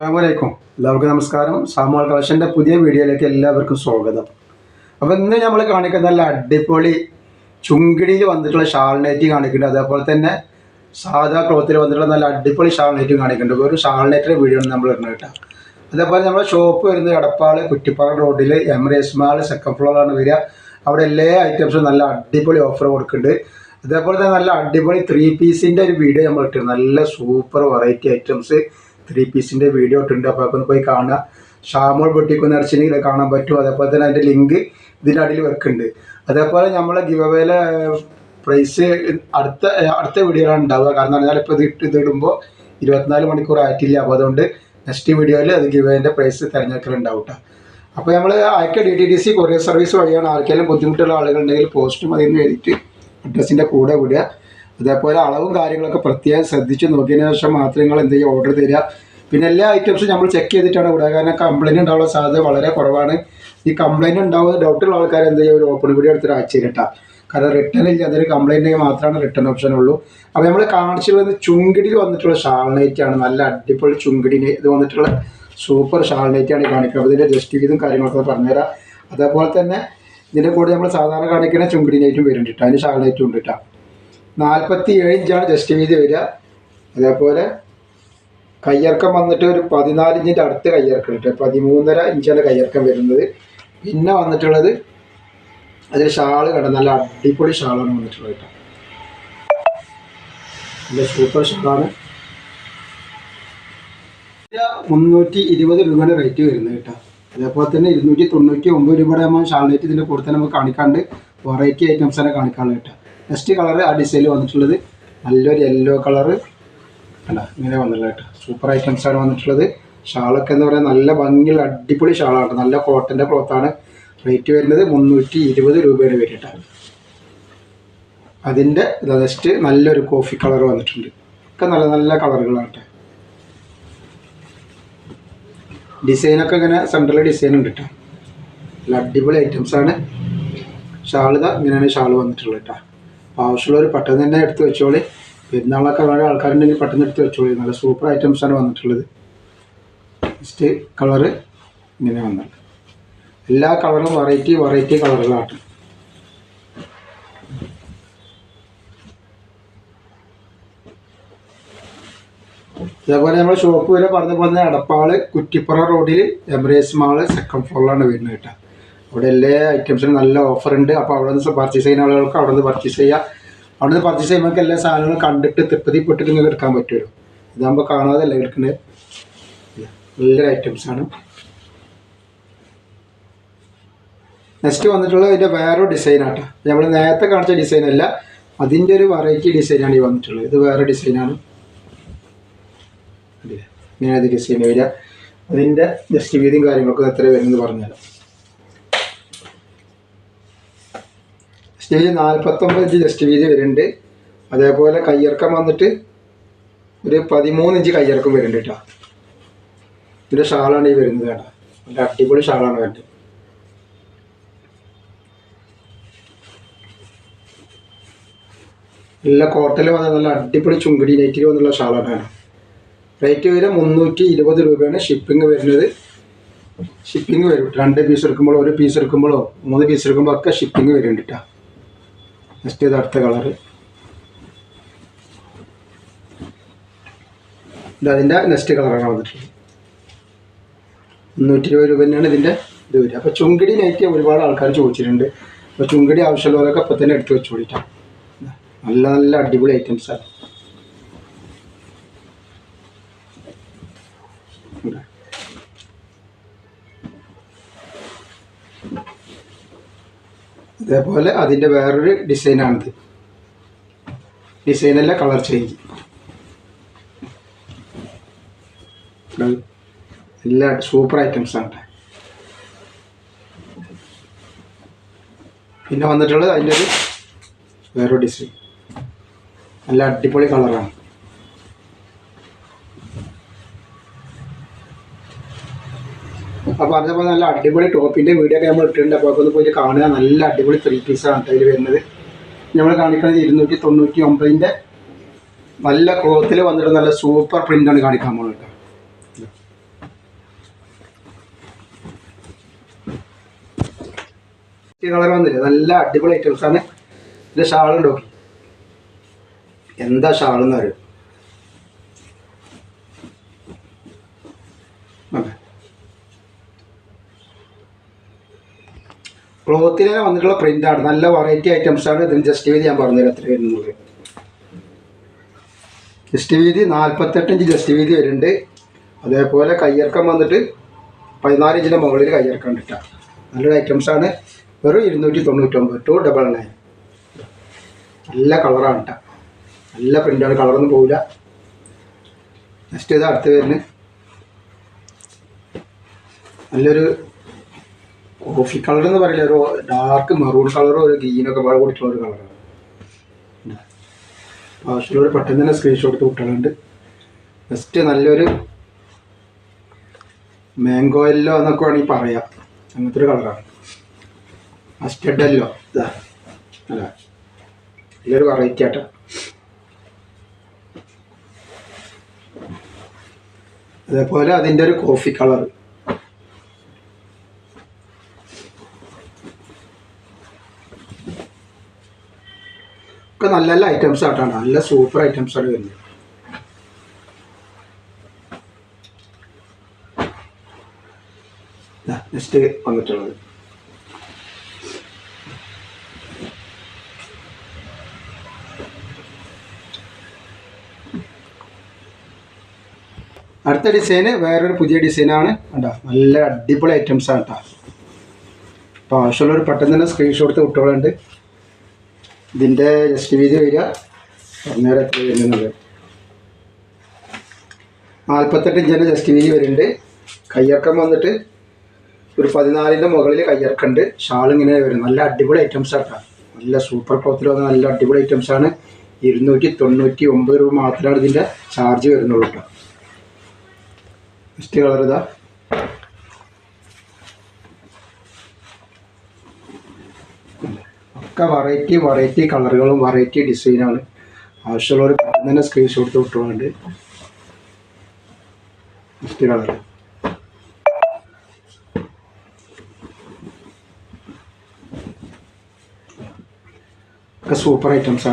അസ്സാമലൈക്കും എല്ലാവർക്കും നമസ്കാരം. സാമുവൽ കളക്ഷന്റെ പുതിയ വീഡിയോയിലേക്ക് എല്ലാവർക്കും സ്വാഗതം. അപ്പോൾ ഇന്ന് നമ്മൾ കാണിക്കുന്ന നല്ല അടിപൊളി ചുങ്കിടിയിൽ വന്നിട്ടുള്ള ഷാൾ നെറ്റ് കാണിക്കുന്നുണ്ട്. അതേപോലെ തന്നെ സാധാ ക്ലോത്തിൽ വന്നിട്ടുള്ള നല്ല അടിപൊളി ഷാൾ നൈറ്റും കാണിക്കുന്നുണ്ട് ഒരു ഷാൾ നൈറ്റിന്റെ വീഡിയോ നമ്മൾ ഇടുന്നത് കേട്ടോ. അതേപോലെ നമ്മുടെ ഷോപ്പ് വരുന്നത് എടപ്പാൾ കുറ്റിപ്പാറ റോഡിൽ എമറേസ് മാൾ സെക്കൻഡ് ഫ്ലോറാണ് വരിക. അവിടെ എല്ലാ ഐറ്റംസും നല്ല അടിപൊളി ഓഫർ കൊടുക്കുന്നുണ്ട്. അതേപോലെ തന്നെ നല്ല അടിപൊളി ത്രീ പീസിന്റെ ഒരു വീഡിയോ നമ്മൾ ഇട്ടിരുന്നു നല്ല സൂപ്പർ വെറൈറ്റി ഐറ്റംസ് ത്രീ പീസിന്റെ വീഡിയോ ഇട്ടുണ്ട് അപ്പോൾ അതൊന്ന് പോയി കാണുക. ഷാമോൾ പൊട്ടിക്കുന്ന അടിച്ചിട്ടുണ്ടെങ്കിൽ കാണാൻ പറ്റും. അതേപോലെ തന്നെ അതിന്റെ ലിങ്ക് ഇതിന്റെ അടിയിൽ വെക്കുന്നുണ്ട്. അതേപോലെ നമ്മളെ ഗിവവേലെ പ്രൈസ് അടുത്ത അടുത്ത വീഡിയോയിലാണ് ഉണ്ടാവുക. കാരണം പറഞ്ഞാൽ ഇപ്പോൾ ഇത് ഇട്ട് ഇതിടുമ്പോൾ ഇരുപത്തിനാല് മണിക്കൂർ ആയിട്ടില്ല. അപ്പോൾ അതുകൊണ്ട് നെക്സ്റ്റ് വീഡിയോയിൽ അത് ഗിവ് പ്രൈസ് തിരഞ്ഞെടുക്കലുണ്ടാവും കേട്ടോ അപ്പോൾ നമ്മൾ അയക്ക D T D C courier service വഴിയാണ് ആർക്കെങ്കിലും ബുദ്ധിമുട്ടുള്ള ആളുകളുണ്ടെങ്കിൽ പോസ്റ്റും അതിൽ നിന്ന് എഴുതിയിട്ട് അഡ്രസ്സിന്റെ കൂടെ വിടുക. അതേപോലെ അളവും കാര്യങ്ങളൊക്കെ പ്രത്യേകം ശ്രദ്ധിച്ച് നോക്കിയതിന് ശേഷം മാത്രം നിങ്ങൾ എന്ത് ചെയ്യുക ഓർഡർ തരിക. പിന്നെ എല്ലാ ഐറ്റംസും നമ്മൾ ചെക്ക് ചെയ്തിട്ടാണ് വിടുക. കാരണം കംപ്ലൈന്റ് ഉണ്ടാവാനുള്ള സാധ്യത വളരെ കുറവാണ്. ഈ കംപ്ലൈന്റ് ഉണ്ടാവുന്ന ഡൗട്ടുള്ള ആൾക്കാർ എന്ത് ചെയ്യുക ഒരു ഓപ്പൺ കൂടി എടുത്തിട്ട് അയച്ചിരട്ടാ കാരണം റിട്ടേൺ ഇല്ല. അതൊരു കംപ്ലൈന്റ് മാത്രമാണ് റിട്ടേൺ ഓപ്ഷൻ ഉള്ളൂ. അപ്പോൾ നമ്മൾ കാണിച്ചിട്ടുള്ളത് ചുങ്കിടിയിൽ വന്നിട്ടുള്ള ഷാൾനൈറ്റ് ആണ്. നല്ല അടിപൊളി ചുങ്കിടി ഇത് വന്നിട്ടുള്ള സൂപ്പർ ഷാൾനൈറ്റ് ആണ് കാണിക്കുന്നത്. അപ്പോൾ ഇതിന്റെ ജസ്റ്റ് ഇതും കാര്യങ്ങളൊക്കെ പറഞ്ഞുതരാം. അതേപോലെ തന്നെ ഇതിന്റെ കൂടെ നമ്മൾ സാധാരണ കാണിക്കുന്ന ചുങ്കിടി നൈറ്റും വരുന്നുണ്ട് അതിന് ഷാൾ നൈറ്റും ഉണ്ട് കേട്ടോ നാൽപ്പത്തി ഏഴ് ഇഞ്ചാണ് ജസ്റ്റ് വീതി വരിക. അതേപോലെ കയ്യിറക്കം വന്നിട്ട് ഒരു പതിനാല് ഇഞ്ചിന്റെ അടുത്ത് കയ്യിറക്കം കിട്ടുക പതിമൂന്നര ഇഞ്ചാണ് കയ്യിറക്കം വരുന്നത്. പിന്നെ വന്നിട്ടുള്ളത് അതിൽ ഷാൾ കണ്ട? നല്ല അടിപൊളി ഷാളാണ് വന്നിട്ടുള്ളത് കേട്ടോ. നല്ല സൂപ്പർ ഷാളാണ്. മുന്നൂറ്റി ഇരുപത് രൂപയുടെ റേറ്റ് വരുന്നത് കേട്ടോ. അതേപോലെ തന്നെ ഇരുന്നൂറ്റി തൊണ്ണൂറ്റി ഒമ്പത് രൂപയുടെ നമ്മൾ ഷാൾനേറ്റ് ഇതിന്റെ കൂടെ തന്നെ നമുക്ക് കാണിക്കാണ്ട് വെറൈറ്റി ഐറ്റംസ് തന്നെ കാണിക്കാനുള്ളത് കേട്ടോ. നെക്സ്റ്റ് കളർ ആ ഡിസൈനിൽ വന്നിട്ടുള്ളത്. നല്ലൊരു യെല്ലോ കളറ് അല്ല ഇങ്ങനെ വന്നിട്ടുള്ളത് കേട്ടോ. സൂപ്പർ ഐറ്റംസ് ആണ് വന്നിട്ടുള്ളത്. ഷാളൊക്കെ എന്ന് പറയുന്നത് നല്ല ഭംഗിയുള്ള അടിപൊളി ഷാളാണ് നല്ല കോട്ടന്റെ ക്ലോത്താണ് റേറ്റ് വരുന്നത് മുന്നൂറ്റി ഇരുപത് രൂപയുടെ വരും കേട്ടോ. അതിന്റെ നെക്സ്റ്റ് നല്ലൊരു കോഫി കളർ വന്നിട്ടുണ്ട്. ഒക്കെ നല്ല നല്ല കളറുകളാണ് ഡിസൈനൊക്കെ ഇങ്ങനെ സെൻട്രൽ ഡിസൈൻ ഉണ്ട് കേട്ടോ. നല്ല അടിപൊളി ഐറ്റംസ് ആണ്. ഷാൾ ഇതാ ഇങ്ങനെയാണ് ഷാൾ വന്നിട്ടുള്ളത് കേട്ടോ. ആവശ്യമുള്ളവർ പെട്ടെന്ന് തന്നെ എടുത്ത് വെച്ചോളി. പെരുന്നാളൊക്കെ വേറെ ആൾക്കാരുണ്ടെങ്കിൽ പെട്ടെന്ന് എടുത്ത് വെച്ചോളി. നല്ല സൂപ്പർ ഐറ്റംസ് ആണ് വന്നിട്ടുള്ളത്. നെക്സ്റ്റ് കളറ് ഇങ്ങനെ വന്നത് എല്ലാ കളറും വെറൈറ്റി വെറൈറ്റി കളറുകളാണ് അതേപോലെ നമ്മൾ ഷോപ്പ് വരെ പറഞ്ഞ പോലെ തന്നെ എടപ്പാൾ കുറ്റിപ്പുറ റോഡിൽ എംബ്രേസ് മാൾ സെക്കൻഡ് ഫ്ലോറിലാണ് വരുന്നത് കേട്ടോ. അവിടെ എല്ലാ ഐറ്റംസിനും നല്ല ഓഫർ ഉണ്ട്. അപ്പോൾ അവിടെ നിന്ന് പർച്ചേസ് ചെയ്യുന്ന ആളുകൾക്ക് അവിടെ നിന്ന് പർച്ചേസ് ചെയ്യാം. അവിടെ നിന്ന് പർച്ചേസ് ചെയ്യുമ്പോൾ എല്ലാ സാധനങ്ങളും കണ്ടിട്ട് തൃപ്തി പെട്ടിട്ട് നിങ്ങൾക്ക് എടുക്കാൻ പറ്റുമല്ലോ. ഇതാകുമ്പോൾ കാണാതല്ല എടുക്കുന്നത്? നല്ല ഐറ്റംസ് ആണ്. നെക്സ്റ്റ് വന്നിട്ടുള്ളത് അതിന്റെ വേറെ ഡിസൈനാട്ടോ നമ്മൾ നേരത്തെ കാണിച്ച ഡിസൈൻ അല്ല. അതിന്റെ ഒരു വെറൈറ്റി ഡിസൈനാണ് ഈ വന്നിട്ടുള്ളത്. ഇത് വേറെ ഡിസൈനാണ് ഇങ്ങനെ അത് ഡിസൈൻ വരിക. അതിന്റെ ജസ്റ്റ് വീതിയും കാര്യങ്ങളൊക്കെ എത്ര വരുന്നത് പറഞ്ഞുതരാം. സ്റ്റേജ് നാൽപ്പത്തൊമ്പത് ഇഞ്ച് ജസ്റ്റ് വീതി വരുന്നുണ്ട്. അതേപോലെ കയ്യിറക്കം വന്നിട്ട് ഒരു പതിമൂന്ന് ഇഞ്ച് കയ്യിറക്കം വരുന്നുണ്ട് കേട്ടോ. ഇതിന്റെ ഷാളാണ് ഈ വരുന്നത് കേട്ടോ. നല്ല അടിപൊളി ഷാളാണ് വരുന്നത് നല്ല കോട്ടൽ വന്ന നല്ല അടിപൊളി ചുങ്കടി നൈറ്റിൽ വന്നുള്ള ഷാളാണ് റേറ്റ് വരെ മുന്നൂറ്റി ഇരുപത് രൂപയാണ് ഷിപ്പിംഗ് വരുന്നത്. ഷിപ്പിംഗ് വരും. രണ്ട് പീസ് എടുക്കുമ്പോഴോ ഒരു പീസ് എടുക്കുമ്പോഴോ മൂന്ന് പീസ് എടുക്കുമ്പോൾ ഒക്കെ ഷിപ്പിംഗ് വരുന്നുണ്ട് കേട്ടോ. നെക്സ്റ്റ് ഇത് അടുത്ത കളറ് അതിന്റെ നെക്സ്റ്റ് കളറാണ് വന്നിട്ടുള്ളത്. മുന്നൂറ്റി ഇരുപത് രൂപ തന്നെയാണ് ഇതിന്റെ ഇത് വരിക. അപ്പോൾ ചുങ്കിടി നൈറ്റ് ഒരുപാട് ആൾക്കാർ ചോദിച്ചിട്ടുണ്ട്. അപ്പോൾ ചുങ്കിടി ആവശ്യമുള്ളവരൊക്കെ അപ്പം തന്നെ എടുത്ത് വെച്ചോളിട്ടാണ് നല്ല നല്ല അടിപൊളി ഐറ്റംസാണ് അതേപോലെ അതിന്റെ വേറൊരു ഡിസൈനാണിത്. ഡിസൈനല്ല കളർ ചേഞ്ച് എല്ലാ സൂപ്പർ ഐറ്റംസ് ആണ്. പിന്നെ വന്നിട്ടുള്ളത് അതിന്റെ ഒരു വേറൊരു ഡിസൈൻ നല്ല അടിപൊളി കളറാണ് പറഞ്ഞ പോലെ നല്ല അടിപൊളി ടോപ്പിന്റെ വീഡിയോ ഒക്കെ നമ്മൾ ഇട്ടിട്ടുണ്ട്. അപ്പോൾ ഒന്ന് പോയിട്ട് കാണുക. നല്ല അടിപൊളി ത്രീ പീസാണ് അതിൽ വരുന്നത്. നമ്മൾ കാണിക്കുന്നത് ഇരുന്നൂറ്റി തൊണ്ണൂറ്റി ഒമ്പതിന്റെ നല്ല ക്ലോത്തിൽ വന്നിട്ട് നല്ല സൂപ്പർ പ്രിന്റാണ് കാണിക്കാൻ പോകുന്നത് കേട്ടോ. കളർ വന്നില്ലേ? നല്ല അടിപൊളി ഐറ്റംസാണ് ഇതിന്റെ ഷാളുണ്ടോ എന്താ ഷാളെന്ന് പറയും. ക്ലോത്തിൽ വന്നിട്ടുള്ള പ്രിന്റ് ആണ് നല്ല വെറൈറ്റി ഐറ്റംസ് ആണ് ഇതിന് ജസ്റ്റ് വീതി ഞാൻ പറഞ്ഞുതരാം. എത്ര വരുന്നത് ജസ്റ്റ് വീതി നാൽപ്പത്തെട്ട് ഇഞ്ച് ജസ്റ്റ് വീതി വരുന്നുണ്ട്. അതേപോലെ കയ്യിറക്കം വന്നിട്ട് പതിനാല് ഇഞ്ചിന്റെ മുകളിൽ കയ്യിറക്കം കിട്ടുക നല്ലൊരു ഐറ്റംസ് ആണ്. വെറും ഇരുന്നൂറ്റി തൊണ്ണൂറ്റൊമ്പത് ടു ഡബിൾ നയൻ നല്ല കളറാണ് കേട്ടോ നല്ല പ്രിന്റാണ് കളറൊന്നും പോവില്ല. നെക്സ്റ്റ് ഇത് അടുത്ത് വരുന്നത് നല്ലൊരു കോഫി കളർ എന്ന് പറയില്ല ഒരു ഡാർക്ക് മെറൂൺ കളറോ ഒരു ഗ്രീനൊക്കെ പാടെ കൂടിയിട്ടുള്ള ഒരു കളറാണ് ആവശ്യമുള്ളവർ പെട്ടെന്ന് തന്നെ സ്ക്രീൻഷോട്ട് എടുത്ത് വിട്ടാലുണ്ട്. ജസ്റ്റ് നല്ലൊരു മാംഗോ എല്ലോ എന്നൊക്കെ വേണമെങ്കിൽ പറയാം. അങ്ങനത്തെ ഒരു കളറാണ് മസ്റ്റഡ് എല്ലോ ഇതാ. അല്ല നല്ലൊരു വെറൈറ്റി ആട്ടോ. അതേപോലെ അതിന്റെ ഒരു കോഫി കളർ നല്ല നല്ല ഐറ്റംസ് ആയിട്ടാണ് നല്ല സൂപ്പർ ഐറ്റംസ് ആണ് വരുന്നത്. നെക്സ്റ്റ് വന്നിട്ടുള്ളത്. അടുത്ത ഡിസൈന് വേറൊരു പുതിയ ഡിസൈനാണ് കണ്ടോ? നല്ല അടിപൊളി ഐറ്റംസ് ആണ് കേട്ടോ അപ്പോൾ ആവശ്യമുള്ളവർ പെട്ടെന്ന് തന്നെ സ്ക്രീൻഷോട്ട് എടുത്ത് വിട്ടോളുണ്ട് ഇതിന്റെ ജസ്റ്റ് വീതി വരിക. പറഞ്ഞുതരാം എത്ര വരുന്നത് നാൽപ്പത്തെട്ട് ഇഞ്ചിന്റെ ജസ്റ്റ് വീതി വരുന്നുണ്ട്. കയ്യിറക്കം വന്നിട്ട് ഒരു പതിനാലിന്റെ മുകളിൽ കയ്യിറക്കുണ്ട് ഷാൾ ഇങ്ങനെ വരും നല്ല അടിപൊളി ഐറ്റംസ് ആട്ടോ. നല്ല സൂപ്പർ ക്ലോത്തിൽ വന്ന നല്ല അടിപൊളി ഐറ്റംസ് ആണ്. ഇരുന്നൂറ്റി തൊണ്ണൂറ്റി ഒമ്പത് രൂപ മാത്രമാണ് ഇതിന്റെ ചാർജ് വരുന്നുള്ളൂ കേട്ടോ നെക്സ്റ്റ് കളർ ഇതാ. ഒക്കെ വെറൈറ്റി വെറൈറ്റി കളറുകളും വെറൈറ്റി ഡിസൈനാണ് ആവശ്യമുള്ളവർ പെട്ടെന്ന് തന്നെ സ്ക്രീൻഷോട്ട് വിട്ടുകൊണ്ട് ഗിഫ്റ്റ് കളർ ഒക്കെ സൂപ്പർ ഐറ്റംസ്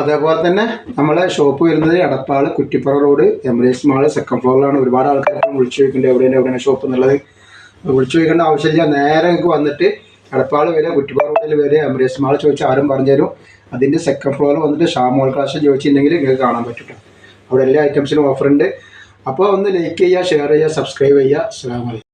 അതേപോലെ തന്നെ നമ്മളെ ഷോപ്പ് വരുന്നത് Edappal Kuttippura road embrace mall second ഫ്ലോറിലാണ് ഒരുപാട് ആൾക്കാർ വിളിച്ചു ചോദിക്കേണ്ടത് എവിടെയാണ് എവിടെയാണ് ഷോപ്പ് എന്നുള്ളത്. വിളിച്ചു ചോദിക്കേണ്ട ആവശ്യമില്ല. നേരെ നിങ്ങൾക്ക് വന്നിട്ട് എടപ്പാൾ വരെ കുറ്റിപ്പുറ റോഡിൽ വരെ എംബ്രേസ് മാൾ ചോദിച്ചാൽ ആരും പറഞ്ഞു തരും. അതിന്റെ സെക്കൻഡ് ഫ്ലോറിൽ വന്നിട്ട് ഷാമോൾ ക്ലാസ് ചോദിച്ചിട്ടുണ്ടെങ്കിൽ നിങ്ങൾക്ക് കാണാൻ പറ്റും അവിടെ എല്ലാ ഐറ്റംസിനും ഓഫർ ഉണ്ട്. അപ്പോൾ ഒന്ന് ലൈക്ക് ചെയ്യുക ഷെയർ ചെയ്യുക സബ്സ്ക്രൈബ് ചെയ്യുക. അസ്സാം വലൈക്കും